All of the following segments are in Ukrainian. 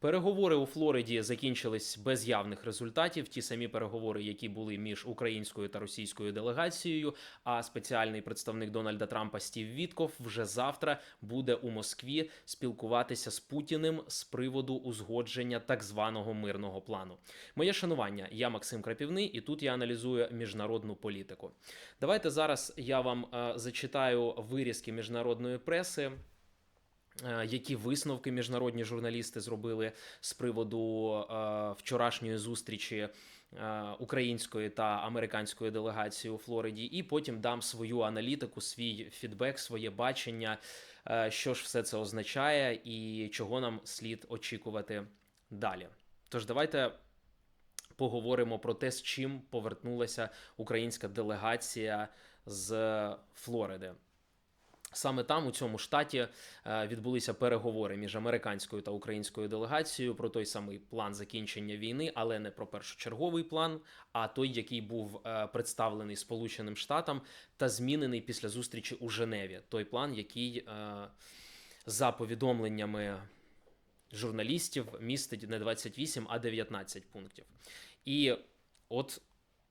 Переговори у Флориді закінчились без явних результатів. Ті самі переговори, які були між українською та російською делегацією. А спеціальний представник Дональда Трампа Стів Вітков вже завтра буде у Москві спілкуватися з Путіним з приводу узгодження так званого мирного плану. Моє шанування, я Максим Крапівний, і тут я аналізую міжнародну політику. Давайте зараз я вам е, зачитаю вирізки міжнародної преси. Е, Які висновки міжнародні журналісти зробили з приводу е, вчорашньої зустрічі е, української та американської делегації у Флориді, і потім дам свою аналітику, свій фідбек, своє бачення, що ж все це означає і чого нам слід очікувати далі. Тож давайте поговоримо про те, з чим повернулася українська делегація з Флориди. Саме там, у цьому штаті, е, відбулися переговори між американською та українською делегацією про той самий план закінчення війни, але не про першочерговий план, а той, який був е, представлений Сполученим Штатам та змінений після зустрічі у Женеві. Той план, який е, за повідомленнями журналістів містить не 28, а 19 пунктів. І от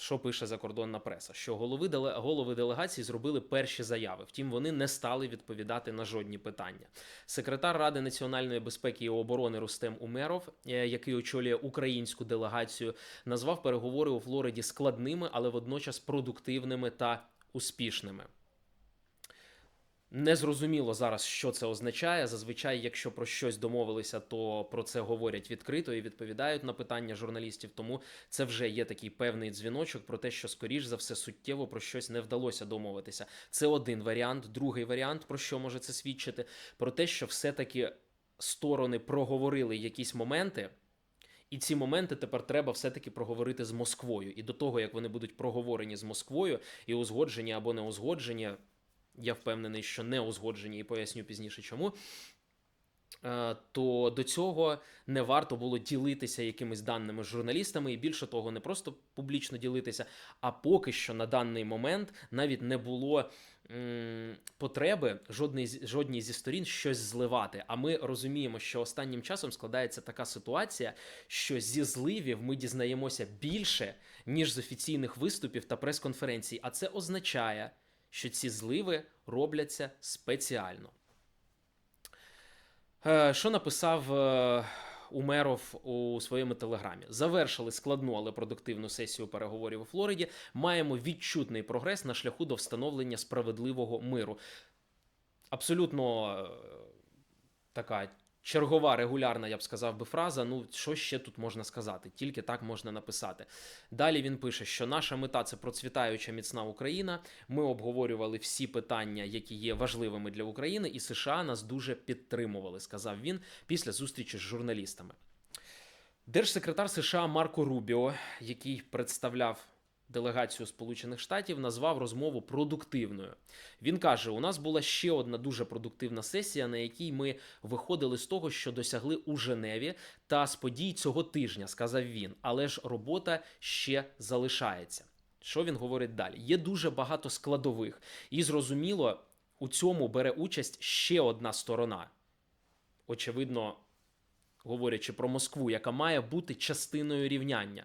що пише закордонна преса, що голови голови делегації зробили перші заяви. Втім, вони не стали відповідати на жодні питання. Секретар Ради національної безпеки і оборони Рустем Умеров, е, який очолює українську делегацію, назвав переговори у Флориді складними, але водночас продуктивними та успішними. Незрозуміло зараз, що це означає. Зазвичай, якщо про щось домовилися, то про це говорять відкрито і відповідають на питання журналістів. Тому це вже є такий певний дзвіночок про те, що скоріш за все суттєво про щось не вдалося домовитися. Це один варіант. Другий варіант, про що може це свідчити, про те, що все-таки сторони проговорили якісь моменти. І ці моменти тепер треба все-таки проговорити з Москвою. І до того, як вони будуть проговорені з Москвою і узгоджені або не узгоджені, я впевнений, що не узгоджені, і поясню пізніше чому. е, То до цього не варто було ділитися якимись даними з журналістами, і більше того, не просто публічно ділитися, а поки що на даний момент навіть не було м, потреби жодної, жодній зі сторін щось зливати. А ми розуміємо, що останнім часом складається така ситуація, що зі зливів ми дізнаємося більше, ніж з офіційних виступів та прес-конференцій. А це означає, що ці зливи робляться спеціально. Е, Що написав е, Умеров у своєму телеграмі? Завершили складну, але продуктивну сесію переговорів у Флориді. Маємо відчутний прогрес на шляху до встановлення справедливого миру. Абсолютно е, така чергова, регулярна, я б сказав би, фраза. Ну, що ще тут можна сказати? Тільки так можна написати. Далі він пише, що наша мета це процвітаюча міцна Україна. Ми обговорювали всі питання, які є важливими для України, і США нас дуже підтримували, сказав він після зустрічі з журналістами. Держсекретар США Марко Рубіо, який представляв делегацію Сполучених Штатів, назвав розмову продуктивною. Він каже: у нас була ще одна дуже продуктивна сесія, на якій ми виходили з того, що досягли у Женеві, та з подій цього тижня, сказав він. Але ж робота ще залишається. Що він говорить далі? Є дуже багато складових, і зрозуміло, у цьому бере участь ще одна сторона. Очевидно, говорячи про Москву, яка має бути частиною рівняння.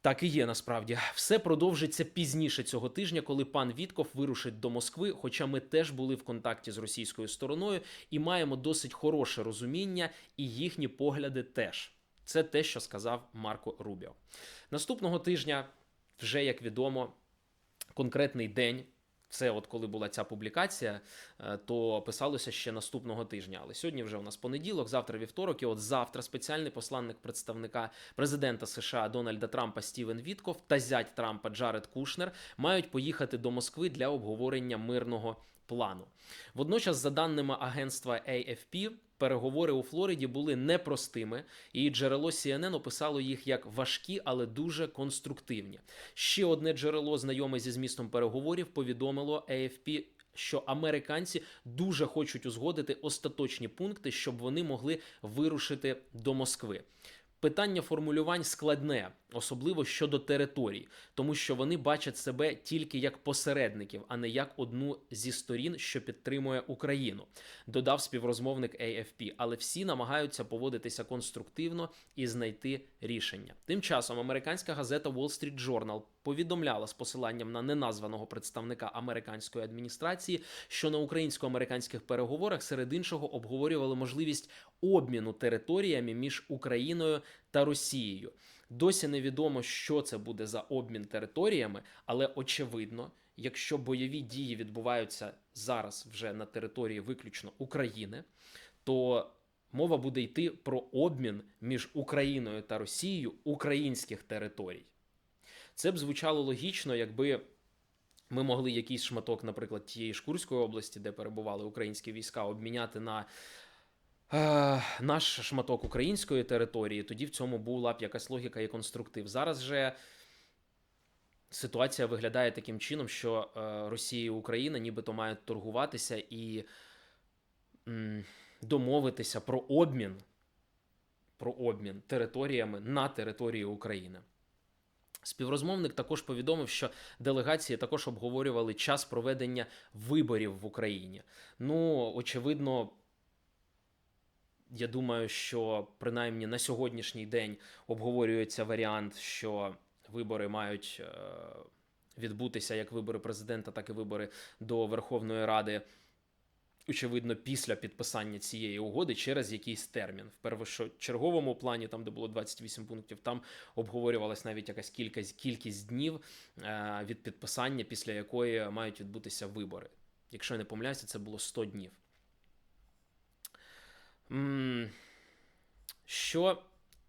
Так і є насправді. Все продовжиться пізніше цього тижня, коли пан Вітков вирушить до Москви. Хоча ми теж були в контакті з російською стороною і маємо досить хороше розуміння, і їхні погляди теж. Це те, що сказав Марко Рубіо. Наступного тижня, вже як відомо, конкретний день. Це от коли була ця публікація, е, то писалося ще наступного тижня. Але сьогодні вже у нас понеділок, завтра вівторок. І от завтра спеціальний посланник представника президента США Дональда Трампа Стівен Вітков та зять Трампа Джаред Кушнер мають поїхати до Москви для обговорення мирного плану. Водночас, за даними агентства AFP, переговори у Флориді були непростими, і джерело CNN описало їх як важкі, але дуже конструктивні. Ще одне джерело, знайоме зі змістом переговорів, повідомило AFP, що американці дуже хочуть узгодити остаточні пункти, щоб вони могли вирушити до Москви. Питання формулювань складне, особливо щодо територій, тому що вони бачать себе тільки як посередників, а не як одну зі сторін, що підтримує Україну, додав співрозмовник AFP. Але всі намагаються поводитися конструктивно і знайти рішення. Тим часом американська газета Wall Street Journal повідомляла з посиланням на неназваного представника американської адміністрації, що на українсько-американських переговорах серед іншого обговорювали можливість обміну територіями між Україною та Росією. Досі невідомо, що це буде за обмін територіями, але очевидно, якщо бойові дії відбуваються зараз вже на території виключно України, то мова буде йти про обмін між Україною та Росією українських територій. Це б звучало логічно, якби ми могли якийсь шматок, наприклад, тієї ж Курської області, де перебували українські війська, обміняти на е, наш шматок української території. Тоді в цьому була б якась логіка і конструктив. Зараз же ситуація виглядає таким чином, що е, Росія і Україна нібито мають торгуватися і домовитися про обмін, про обмін територіями на території України. Співрозмовник також повідомив, що делегації також обговорювали час проведення виборів в Україні. Ну, очевидно, я думаю, що принаймні на сьогоднішній день обговорюється варіант, що вибори мають е, відбутися як вибори президента, так і вибори до Верховної Ради. Очевидно, після підписання цієї угоди через якийсь термін. В першочерговому плані, там де було 28 пунктів, там обговорювалась навіть якась кількість, кількість днів е, від підписання, після якої мають відбутися вибори. Якщо я не помиляюся, це було 100 днів. Що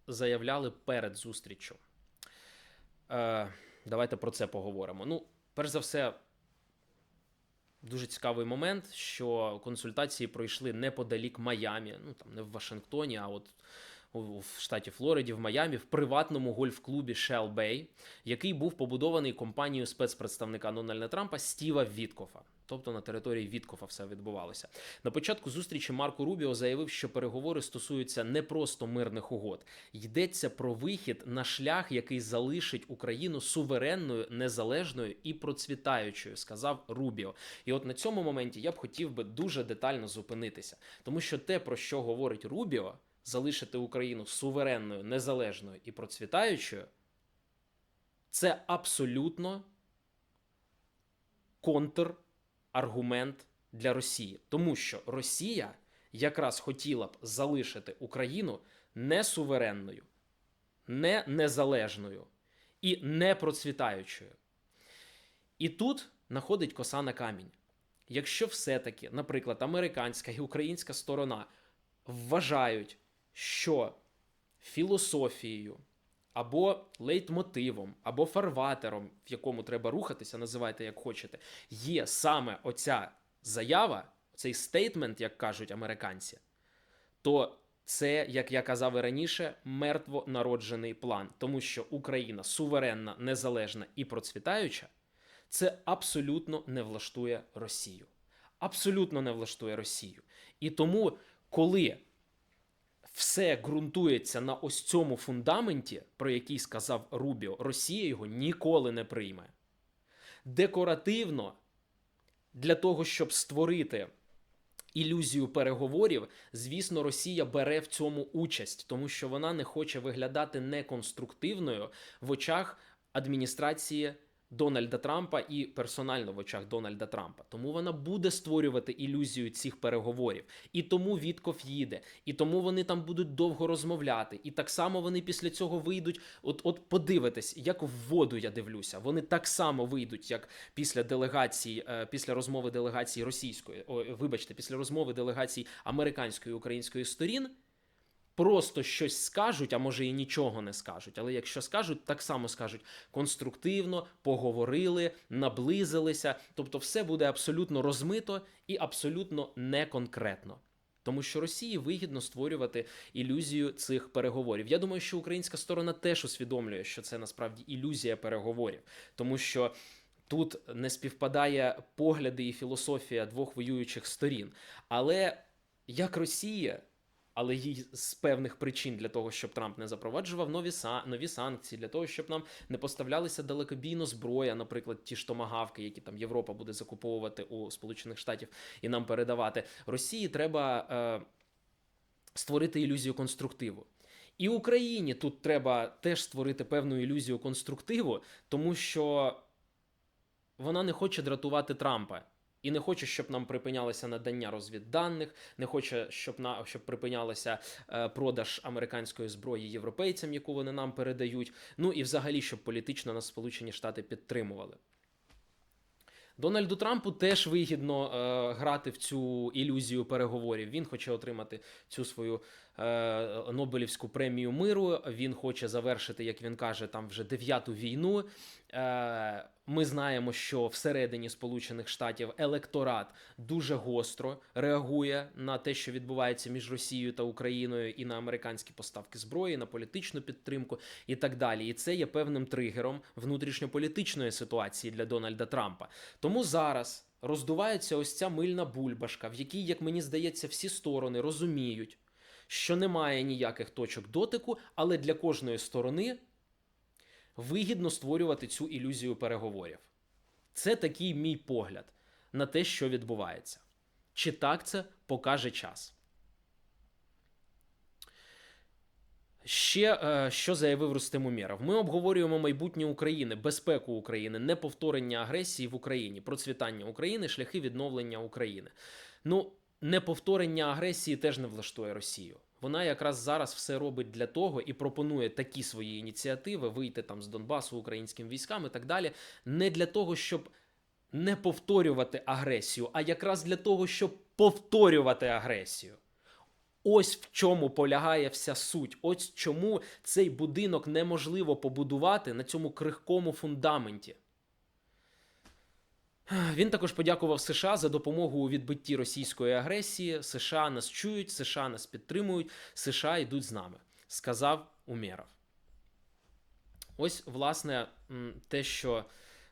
заявляли перед зустріччю? Е, Давайте про це поговоримо. Ну, перш за все, дуже цікавий момент, що консультації пройшли неподалік Майамі, ну там не в Вашингтоні, а от в штаті Флориді, в Майамі, в приватному гольф-клубі Shell Bay, який був побудований компанією спецпредставника Дональда Трампа Стіва Віткофа. Тобто на території Віткофа все відбувалося. На початку зустрічі Марко Рубіо заявив, що переговори стосуються не просто мирних угод, йдеться про вихід на шлях, який залишить Україну суверенною, незалежною і процвітаючою, сказав Рубіо. І от на цьому моменті я б хотів би дуже детально зупинитися, тому що те, про що говорить Рубіо, залишити Україну суверенною, незалежною і процвітаючою, це абсолютно контраргумент для Росії, тому що Росія якраз хотіла б залишити Україну не суверенною, не незалежною і не процвітаючою. І тут находить коса на камінь. Якщо все-таки, наприклад, американська і українська сторона вважають, що філософією або лейтмотивом, або фарватером, в якому треба рухатися, називайте як хочете, є саме оця заява, цей стейтмент, як кажуть американці, то це, як я казав і раніше, мертво народжений план, тому що Україна суверенна, незалежна і процвітаюча, це абсолютно не влаштує Росію. Абсолютно не влаштує Росію. І тому, коли все ґрунтується на ось цьому фундаменті, про який сказав Рубіо, Росія його ніколи не прийме. Декоративно для того, щоб створити ілюзію переговорів, звісно, Росія бере в цьому участь, тому що вона не хоче виглядати неконструктивною в очах адміністрації Дональда Трампа і персонально в очах Дональда Трампа. Тому вона буде створювати ілюзію цих переговорів. І тому Вітков їде, і тому вони там будуть довго розмовляти. І так само вони після цього вийдуть. От, от подивитесь, як в воду я дивлюся. Вони так само вийдуть, як після делегації, е, після розмови делегації російської, о, вибачте, після розмови делегацій американської і української сторін. Просто щось скажуть, а може і нічого не скажуть. Але якщо скажуть, так само скажуть конструктивно, поговорили, наблизилися. Тобто, все буде абсолютно розмито і абсолютно неконкретно. Тому що Росії вигідно створювати ілюзію цих переговорів. Я думаю, що українська сторона теж усвідомлює, що це насправді ілюзія переговорів, тому що тут не співпадає погляди і філософія двох воюючих сторін. Але як Росія Але їй з певних причин для того, щоб Трамп не запроваджував нові са- нові санкції, для того, щоб нам не поставлялися далекобійно зброя, наприклад, ті ж томагавки, які там Європа буде закуповувати у Сполучених Штатів і нам передавати. Росії треба е, створити ілюзію конструктиву. І Україні тут треба теж створити певну ілюзію конструктиву, тому що вона не хоче дратувати Трампа. І не хоче, щоб нам припинялося надання розвідданих, не хоче, щоб на щоб припинялося е, продаж американської зброї європейцям, яку вони нам передають. Ну і взагалі, щоб політично нас Сполучені Штати підтримували. Дональду Трампу теж вигідно е, грати в цю ілюзію переговорів. Він хоче отримати цю свою Нобелівську премію миру. Він хоче завершити, як він каже, там вже дев'яту війну. Е, ми знаємо, що всередині Сполучених Штатів електорат дуже гостро реагує на те, що відбувається між Росією та Україною, і на американські поставки зброї, на політичну підтримку і так далі. І це є певним тригером внутрішньополітичної ситуації для Дональда Трампа. Тому зараз роздувається ось ця мильна бульбашка, в якій, як мені здається, всі сторони розуміють, що немає ніяких точок дотику, але для кожної сторони вигідно створювати цю ілюзію переговорів. Це такий мій погляд на те, що відбувається. Чи так це покаже час? Ще е, що заявив Рустем Умєров. Ми обговорюємо майбутнє України, безпеку України, неповторення агресії в Україні, процвітання України, шляхи відновлення України. Ну, неповторення агресії теж не влаштує Росію. Вона якраз зараз все робить для того і пропонує такі свої ініціативи вийти там з Донбасу українським військам і так далі, не для того, щоб не повторювати агресію, а якраз для того, щоб повторювати агресію. Ось в чому полягає вся суть. Ось чому цей будинок неможливо побудувати на цьому крихкому фундаменті. Він також подякував США за допомогу у відбитті російської агресії. США нас чують, США нас підтримують, США йдуть з нами, сказав Умєров. Ось, власне, те, що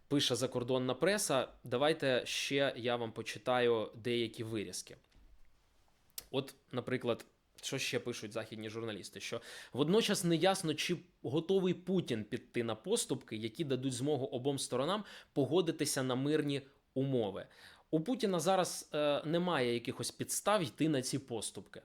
пише закордонна преса. Давайте ще я вам почитаю деякі вирізки. От, наприклад, що ще пишуть західні журналісти? Що водночас не ясно, чи готовий Путін піти на поступки, які дадуть змогу обом сторонам погодитися на мирні умови. У Путіна зараз е, немає якихось підстав йти на ці поступки.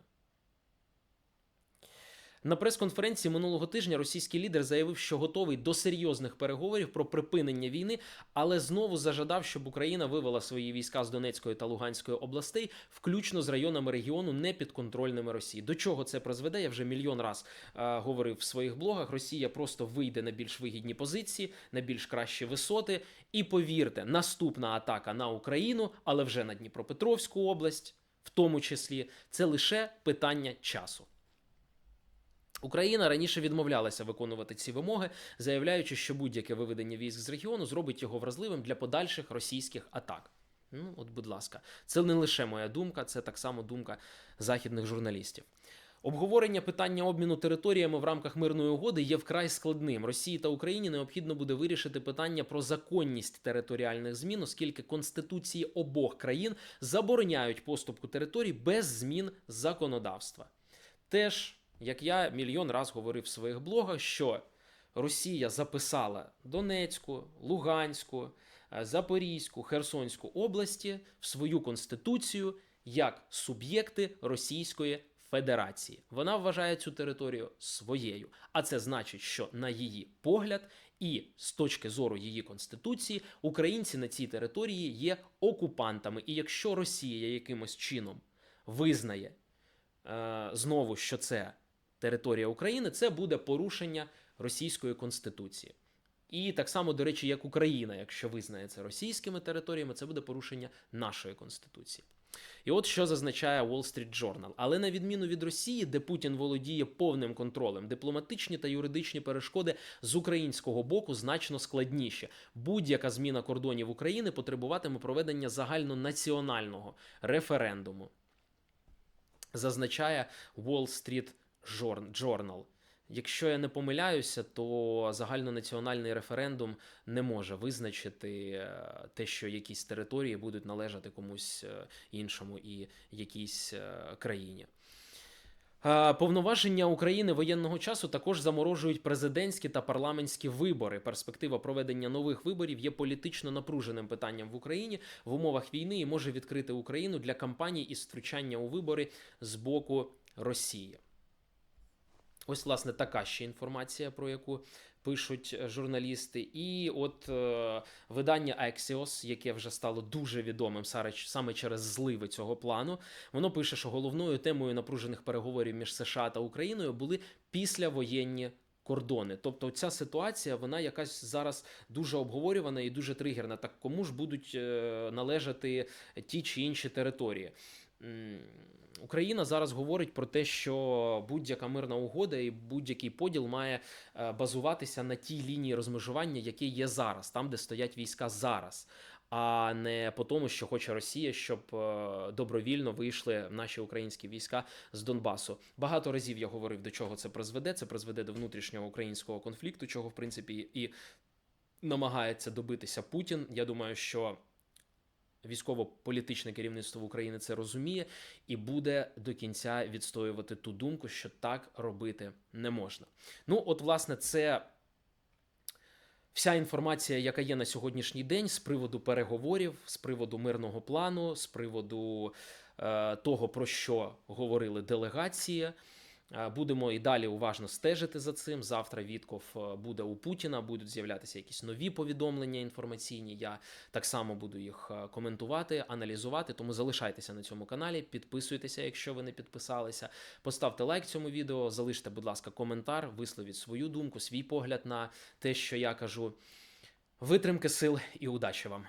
На прес-конференції минулого тижня російський лідер заявив, що готовий до серйозних переговорів про припинення війни, але знову зажадав, щоб Україна вивела свої війська з Донецької та Луганської областей, включно з районами регіону непідконтрольними Росії. До чого це призведе? Я вже мільйон раз е, говорив в своїх блогах. Росія просто вийде на більш вигідні позиції, на більш кращі висоти. І повірте, наступна атака на Україну, але вже на Дніпропетровську область, в тому числі, це лише питання часу. Україна раніше відмовлялася виконувати ці вимоги, заявляючи, що будь-яке виведення військ з регіону зробить його вразливим для подальших російських атак. Ну, от, будь ласка, це не лише моя думка, це так само думка західних журналістів. Обговорення питання обміну територіями в рамках мирної угоди є вкрай складним. Росії та Україні необхідно буде вирішити питання про законність територіальних змін, оскільки конституції обох країн забороняють поступку територій без змін законодавства. Теж як я мільйон раз говорив в своїх блогах, що Росія записала Донецьку, Луганську, е, Запорізьку, Херсонську області в свою конституцію як суб'єкти Російської Федерації. Вона вважає цю територію своєю. А це значить, що на її погляд і з точки зору її конституції українці на цій території є окупантами. І якщо Росія якимось чином визнає е, знову, що це територія України, це буде порушення російської конституції. І так само, до речі, як Україна, якщо визнає це російськими територіями, це буде порушення нашої конституції. І от що зазначає Wall Street Journal. Але на відміну від Росії, де Путін володіє повним контролем, дипломатичні та юридичні перешкоди з українського боку значно складніші. Будь-яка зміна кордонів України потребуватиме проведення загальнонаціонального референдуму. Зазначає Wall Street Journal. Якщо я не помиляюся, то загальнонаціональний референдум не може визначити е, те, що якісь території будуть належати комусь е, іншому і якійсь е, країні. Повноваження України воєнного часу також заморожують президентські та парламентські вибори. Перспектива проведення нових виборів є політично напруженим питанням в Україні в умовах війни і може відкрити Україну для кампаній із втручання у вибори з боку Росії. Ось, власне, така ще інформація, про яку пишуть е, журналісти. І от е, видання Axios, яке вже стало дуже відомим саме через зливи цього плану, воно пише, що головною темою напружених переговорів між США та Україною були післявоєнні кордони. Тобто, ця ситуація, вона якась зараз дуже обговорювана і дуже тригерна. Так кому ж будуть е, належати ті чи інші території? Україна зараз говорить про те, що будь-яка мирна угода і будь-який поділ має е, базуватися на тій лінії розмежування, які є зараз, там, де стоять війська зараз, а не по тому, що хоче Росія, щоб е, добровільно вийшли наші українські війська з Донбасу. Багато разів я говорив, до чого це призведе. Це призведе до внутрішнього українського конфлікту, чого в принципі і намагається добитися Путін. Я думаю, що. Військово-політичне керівництво України це розуміє і буде до кінця відстоювати ту думку, що так робити не можна. Ну, от, власне, це вся інформація, яка є на сьогоднішній день з приводу переговорів, з приводу мирного плану, з приводу е, того, про що говорили делегації. Е, Будемо і далі уважно стежити за цим. Завтра Вітков е, буде у Путіна, будуть з'являтися якісь нові повідомлення інформаційні. Я так само буду їх е, коментувати, аналізувати. Тому залишайтеся на цьому каналі, підписуйтеся, якщо ви не підписалися. Поставте лайк цьому відео, залиште, будь ласка, коментар, висловіть свою думку, свій погляд на те, що я кажу. Витримки сил і удачі вам!